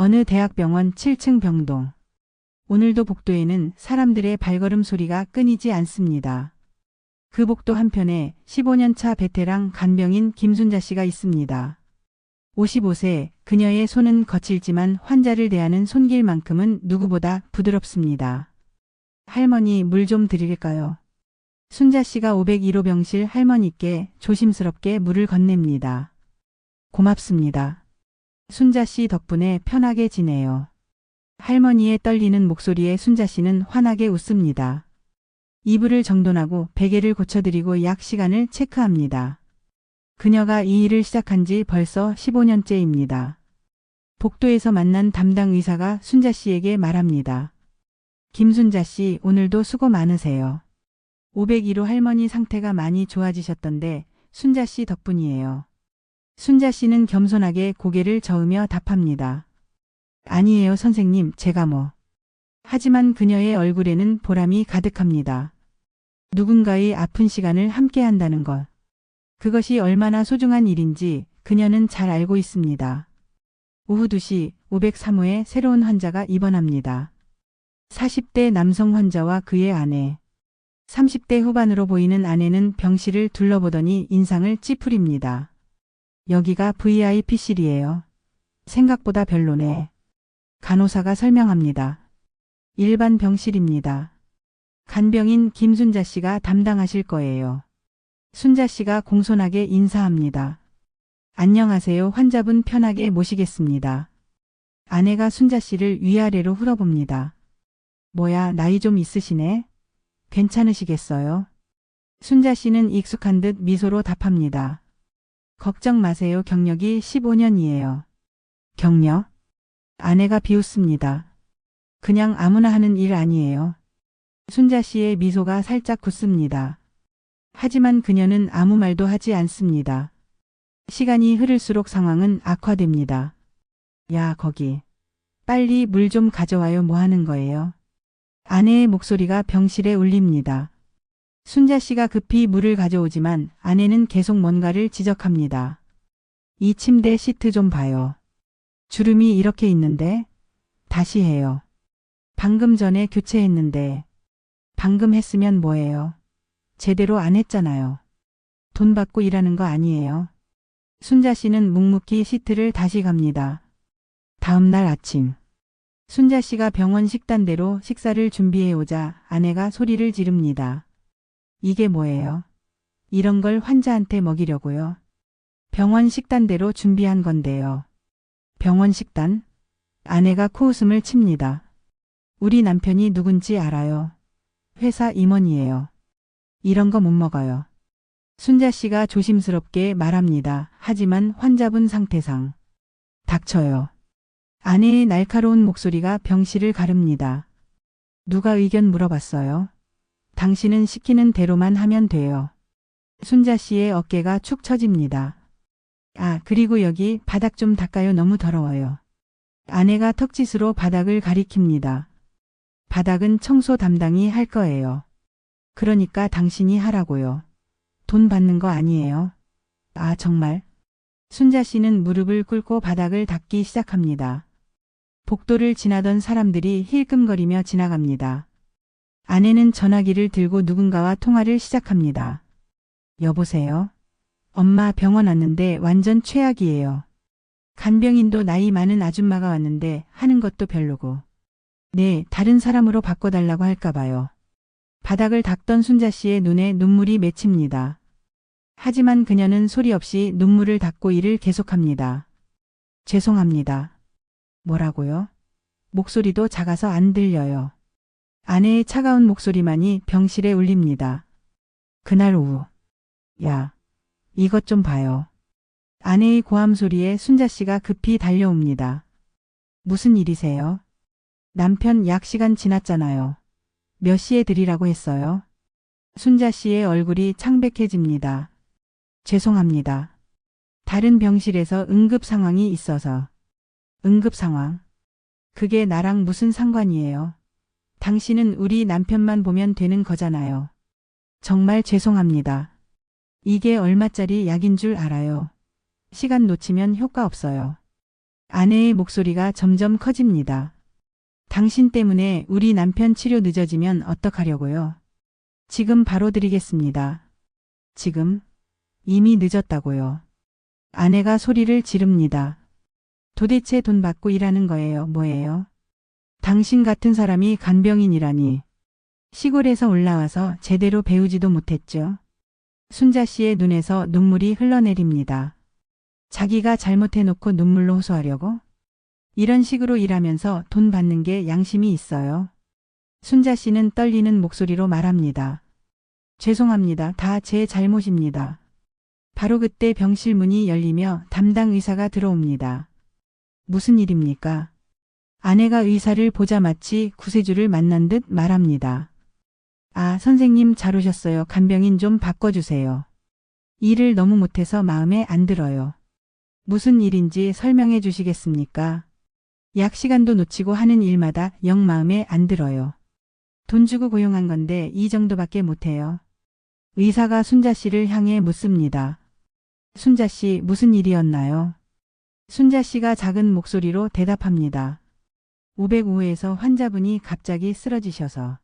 어느 대학병원 7층 병동. 오늘도 복도에는 사람들의 발걸음 소리가 끊이지 않습니다. 그 복도 한편에 15년차 베테랑 간병인 김순자 씨가 있습니다. 55세, 그녀의 손은 거칠지만 환자를 대하는 손길만큼은 누구보다 부드럽습니다. 할머니 물 좀 드릴까요? 순자 씨가 501호 병실 할머니께 조심스럽게 물을 건넵니다. 고맙습니다. 순자 씨 덕분에 편하게 지내요. 할머니의 떨리는 목소리에 순자 씨는 환하게 웃습니다. 이불을 정돈하고 베개를 고쳐드리고 약 시간을 체크합니다. 그녀가 이 일을 시작한 지 벌써 15년째입니다. 복도에서 만난 담당 의사가 순자 씨에게 말합니다. 김순자 씨, 오늘도 수고 많으세요. 501호 할머니 상태가 많이 좋아지셨던데 순자 씨 덕분이에요. 순자 씨는 겸손하게 고개를 저으며 답합니다. 아니에요, 선생님, 제가 뭐. 하지만 그녀의 얼굴에는 보람이 가득합니다. 누군가의 아픈 시간을 함께 한다는 것. 그것이 얼마나 소중한 일인지 그녀는 잘 알고 있습니다. 오후 2시 503호에 새로운 환자가 입원합니다. 40대 남성 환자와 그의 아내. 30대 후반으로 보이는 아내는 병실을 둘러보더니 인상을 찌푸립니다. 여기가 VIP실이에요. 생각보다 별로네. 간호사가 설명합니다. 일반 병실입니다. 간병인 김순자 씨가 담당하실 거예요. 순자 씨가 공손하게 인사합니다. 안녕하세요. 환자분 편하게 모시겠습니다. 아내가 순자 씨를 위아래로 흘어봅니다. 뭐야, 나이 좀 있으시네? 괜찮으시겠어요? 순자 씨는 익숙한 듯 미소로 답합니다. 걱정 마세요. 경력이 15년이에요. 경력? 아내가 비웃습니다. 그냥 아무나 하는 일 아니에요. 순자 씨의 미소가 살짝 굳습니다. 하지만 그녀는 아무 말도 하지 않습니다. 시간이 흐를수록 상황은 악화됩니다. 야, 거기. 빨리 물 좀 가져와요. 뭐 하는 거예요? 아내의 목소리가 병실에 울립니다. 순자 씨가 급히 물을 가져오지만 아내는 계속 뭔가를 지적합니다. 이 침대 시트 좀 봐요. 주름이 이렇게 있는데? 다시 해요. 방금 전에 교체했는데. 방금 했으면 뭐예요? 제대로 안 했잖아요. 돈 받고 일하는 거 아니에요. 순자 씨는 묵묵히 시트를 다시 갑니다. 다음 날 아침. 순자 씨가 병원 식단대로 식사를 준비해 오자 아내가 소리를 지릅니다. 이게 뭐예요? 이런 걸 환자한테 먹이려고요. 병원 식단대로 준비한 건데요. 병원 식단? 아내가 코웃음을 칩니다. 우리 남편이 누군지 알아요. 회사 임원이에요. 이런 거 못 먹어요. 순자 씨가 조심스럽게 말합니다. 하지만 환자분 상태상. 닥쳐요. 아내의 날카로운 목소리가 병실을 가릅니다. 누가 의견 물어봤어요? 당신은 시키는 대로만 하면 돼요. 순자 씨의 어깨가 축 처집니다. 아, 그리고 여기 바닥 좀 닦아요. 너무 더러워요. 아내가 턱짓으로 바닥을 가리킵니다. 바닥은 청소 담당이 할 거예요. 그러니까 당신이 하라고요. 돈 받는 거 아니에요. 아, 정말. 순자 씨는 무릎을 꿇고 바닥을 닦기 시작합니다. 복도를 지나던 사람들이 힐끔거리며 지나갑니다. 아내는 전화기를 들고 누군가와 통화를 시작합니다. 여보세요? 엄마 병원 왔는데 완전 최악이에요. 간병인도 나이 많은 아줌마가 왔는데 하는 것도 별로고. 네, 다른 사람으로 바꿔달라고 할까봐요. 바닥을 닦던 순자 씨의 눈에 눈물이 맺힙니다. 하지만 그녀는 소리 없이 눈물을 닦고 일을 계속합니다. 죄송합니다. 뭐라고요? 목소리도 작아서 안 들려요. 아내의 차가운 목소리만이 병실에 울립니다. 그날 오후. 야, 이것 좀 봐요. 아내의 고함 소리에 순자 씨가 급히 달려옵니다. 무슨 일이세요? 남편 약 시간 지났잖아요. 몇 시에 드리라고 했어요? 순자 씨의 얼굴이 창백해집니다. 죄송합니다. 다른 병실에서 응급 상황이 있어서. 응급 상황? 그게 나랑 무슨 상관이에요? 당신은 우리 남편만 보면 되는 거잖아요. 정말 죄송합니다. 이게 얼마짜리 약인 줄 알아요. 시간 놓치면 효과 없어요. 아내의 목소리가 점점 커집니다. 당신 때문에 우리 남편 치료 늦어지면 어떡하려고요? 지금 바로 드리겠습니다. 지금? 이미 늦었다고요. 아내가 소리를 지릅니다. 도대체 돈 받고 일하는 거예요, 뭐예요? 당신 같은 사람이 간병인이라니. 시골에서 올라와서 제대로 배우지도 못했죠. 순자 씨의 눈에서 눈물이 흘러내립니다. 자기가 잘못해놓고 눈물로 호소하려고? 이런 식으로 일하면서 돈 받는 게 양심이 있어요. 순자 씨는 떨리는 목소리로 말합니다. 죄송합니다. 다 제 잘못입니다. 바로 그때 병실 문이 열리며 담당 의사가 들어옵니다. 무슨 일입니까? 아내가 의사를 보자 마치 구세주를 만난 듯 말합니다. 아, 선생님 잘 오셨어요. 간병인 좀 바꿔주세요. 일을 너무 못해서 마음에 안 들어요. 무슨 일인지 설명해 주시겠습니까? 약 시간도 놓치고 하는 일마다 영 마음에 안 들어요. 돈 주고 고용한 건데 이 정도밖에 못해요. 의사가 순자 씨를 향해 묻습니다. 순자 씨 무슨 일이었나요? 순자 씨가 작은 목소리로 대답합니다. 505에서 환자분이 갑자기 쓰러지셔서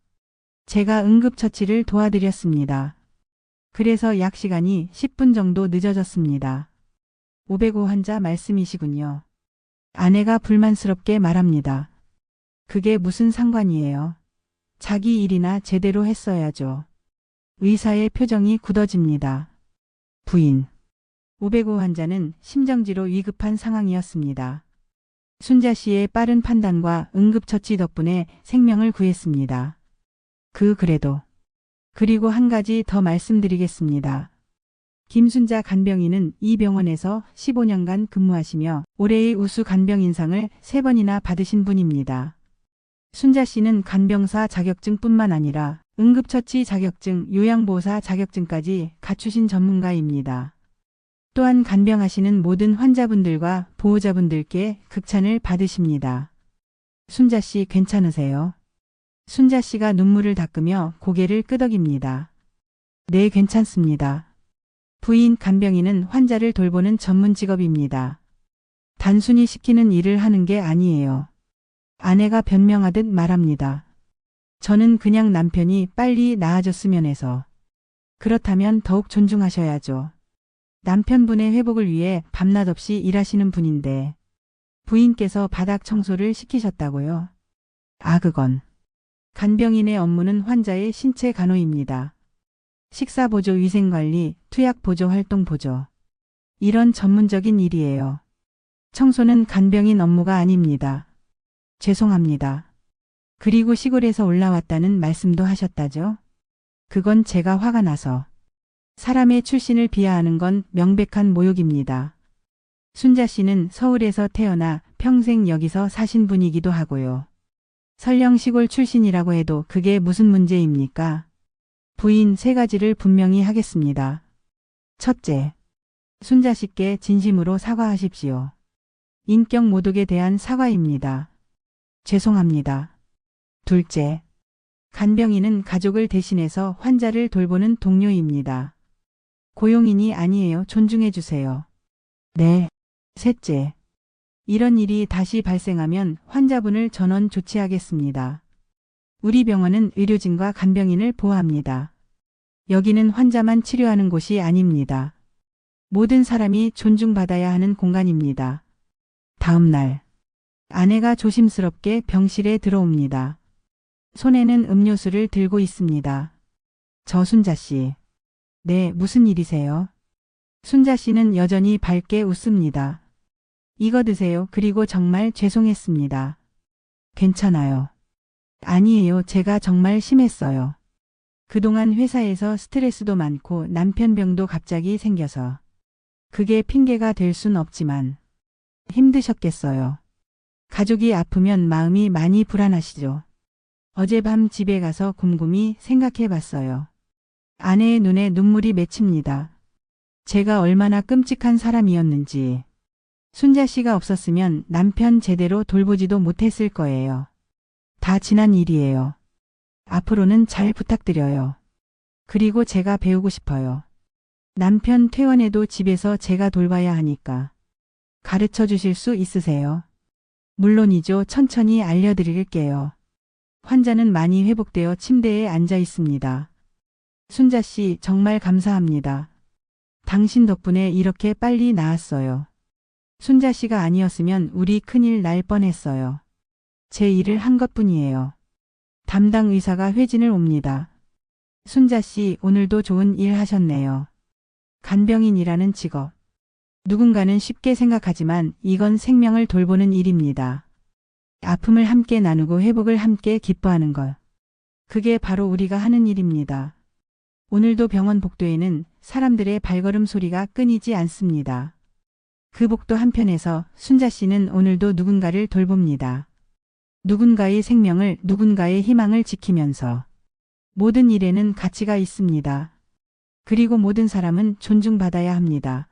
제가 응급처치를 도와드렸습니다. 그래서 약 시간이 10분 정도 늦어졌습니다. 505 환자 말씀이시군요. 아내가 불만스럽게 말합니다. 그게 무슨 상관이에요? 자기 일이나 제대로 했어야죠. 의사의 표정이 굳어집니다. 부인. 505 환자는 심정지로 위급한 상황이었습니다. 순자 씨의 빠른 판단과 응급처치 덕분에 생명을 구했습니다. 그 그래도. 그리고 한 가지 더 말씀드리겠습니다. 김순자 간병인은 이 병원에서 15년간 근무하시며 올해의 우수 간병 인상을 3번이나 받으신 분입니다. 순자 씨는 간병사 자격증뿐만 아니라 응급처치 자격증, 요양보호사 자격증까지 갖추신 전문가입니다. 또한 간병하시는 모든 환자분들과 보호자분들께 극찬을 받으십니다. 순자 씨 괜찮으세요? 순자 씨가 눈물을 닦으며 고개를 끄덕입니다. 네, 괜찮습니다. 부인 간병인은 환자를 돌보는 전문 직업입니다. 단순히 시키는 일을 하는 게 아니에요. 아내가 변명하듯 말합니다. 저는 그냥 남편이 빨리 나아졌으면 해서. 그렇다면 더욱 존중하셔야죠. 남편분의 회복을 위해 밤낮 없이 일하시는 분인데 부인께서 바닥 청소를 시키셨다고요? 아, 그건. 간병인의 업무는 환자의 신체 간호입니다. 식사 보조 위생 관리, 투약 보조 활동 보조. 이런 전문적인 일이에요. 청소는 간병인 업무가 아닙니다. 죄송합니다. 그리고 시골에서 올라왔다는 말씀도 하셨다죠? 그건 제가 화가 나서. 사람의 출신을 비하하는 건 명백한 모욕입니다. 순자 씨는 서울에서 태어나 평생 여기서 사신 분이기도 하고요. 설령 시골 출신이라고 해도 그게 무슨 문제입니까? 부인 세 가지를 분명히 하겠습니다. 첫째, 순자 씨께 진심으로 사과하십시오. 인격 모독에 대한 사과입니다. 죄송합니다. 둘째, 간병인은 가족을 대신해서 환자를 돌보는 동료입니다. 고용인이 아니에요. 존중해 주세요. 네. 셋째, 이런 일이 다시 발생하면 환자분을 전원 조치하겠습니다. 우리 병원은 의료진과 간병인을 보호합니다. 여기는 환자만 치료하는 곳이 아닙니다. 모든 사람이 존중받아야 하는 공간입니다. 다음 날, 아내가 조심스럽게 병실에 들어옵니다. 손에는 음료수를 들고 있습니다. 저순자 씨. 네, 무슨 일이세요? 순자 씨는 여전히 밝게 웃습니다. 이거 드세요. 그리고 정말 죄송했습니다. 괜찮아요. 아니에요. 제가 정말 심했어요. 그동안 회사에서 스트레스도 많고 남편 병도 갑자기 생겨서. 그게 핑계가 될 순 없지만 힘드셨겠어요. 가족이 아프면 마음이 많이 불안하시죠. 어젯밤 집에 가서 곰곰이 생각해 봤어요. 아내의 눈에 눈물이 맺힙니다. 제가 얼마나 끔찍한 사람이었는지. 순자 씨가 없었으면 남편 제대로 돌보지도 못했을 거예요. 다 지난 일이에요. 앞으로는 잘 부탁드려요. 그리고 제가 배우고 싶어요. 남편 퇴원해도 집에서 제가 돌봐야 하니까. 가르쳐 주실 수 있으세요? 물론이죠. 천천히 알려드릴게요. 환자는 많이 회복되어 침대에 앉아 있습니다. 순자 씨, 정말 감사합니다. 당신 덕분에 이렇게 빨리 나았어요. 순자 씨가 아니었으면 우리 큰일 날 뻔했어요. 제 일을 한 것뿐이에요. 담당 의사가 회진을 옵니다. 순자 씨, 오늘도 좋은 일 하셨네요. 간병인이라는 직업. 누군가는 쉽게 생각하지만 이건 생명을 돌보는 일입니다. 아픔을 함께 나누고 회복을 함께 기뻐하는 것. 그게 바로 우리가 하는 일입니다. 오늘도 병원 복도에는 사람들의 발걸음 소리가 끊이지 않습니다. 그 복도 한편에서 순자 씨는 오늘도 누군가를 돌봅니다. 누군가의 생명을, 누군가의 희망을 지키면서 모든 일에는 가치가 있습니다. 그리고 모든 사람은 존중받아야 합니다.